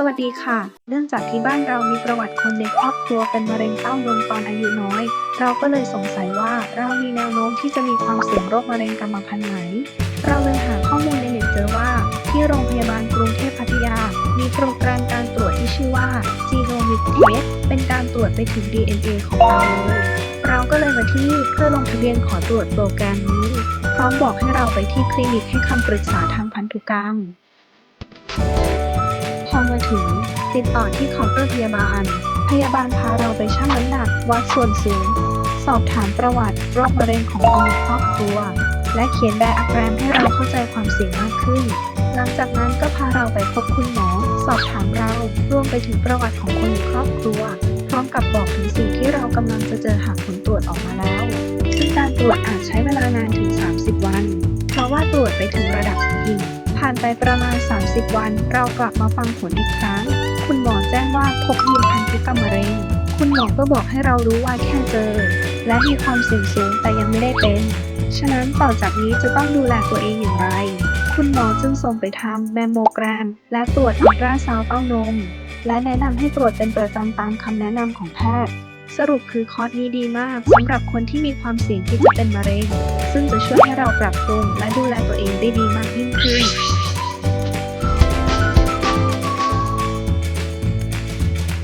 สวัสดีค่ะ เนื่องจากที่บ้านเรามีประวัติคนในครอบครัวเป็นมะเร็งเต้านมตอนอายุน้อย เราก็เลยสงสัยว่าเรามีแนวโน้มที่จะมีความเสี่ยงโรคมะเร็งกรรมพันธุ์ไหน เราเลยหาข้อมูลในเน็ตเจอว่า ที่โรงพยาบาลกรุงเทพพัทยา มีโปรแกรมการตรวจที่ชื่อว่า Genomic Test เป็นการตรวจไปถึง DNA ของเราเลย เราก็เลยมาที่เพื่อลงทะเบียนขอตรวจโปรแกรมนี้ พร้อมบอกให้เราไปที่คลินิกให้คำปรึกษาทางพันธุกรรม ถึง ติดต่อที่เคาน์เตอร์พยาบาล พยาบาลพาเราไปชั่งน้ำหนัก วัดส่วนสูง สอบถามประวัติโรคมะเร็งของคนในครอบครัว และเขียนแบบแกรมให้เราเข้าใจความเสี่ยงมากขึ้น หลังจากนั้นก็พาเราไปพบคุณหมอ สอบถามเรา รวมไปถึงประวัติของคนในครอบครัว พร้อมกับบอกถึงสิ่งที่เรากำลังจะเจอหากผลตรวจออกมาแล้ว ซึ่งการตรวจอาจใช้เวลานานถึง 30 วัน เพราะว่าตรวจไปถึงระดับหิน ผ่านไปประมาณ 30 วัน เรากลับมาฟังผลอีกครั้ง คุณหมอแจ้งว่าพบยีนพันธุกรรมมะเร็ง คุณหมอก็บอกให้เรารู้ว่าแค่เจอ และมีความเสี่ยงสูงแต่ยังไม่ได้เป็น ฉะนั้นต่อจากนี้จะต้องดูแลตัวเองอย่างไร คุณหมอจึงส่งไปทำแมมโมแกรม และตรวจอัลตราซาวด์เต้านม และแนะนำให้ตรวจเป็นประจำตามคำแนะนำของแพทย์สรุปคือคอร์สนี้ดีมากสำหรับคนที่มีความเสี่ยงที่จะเป็นมะเร็ง ซึ่งจะช่วยให้เราปรับปรุงและดูแลตัวเองได้ดีมากยิ่งขึ้น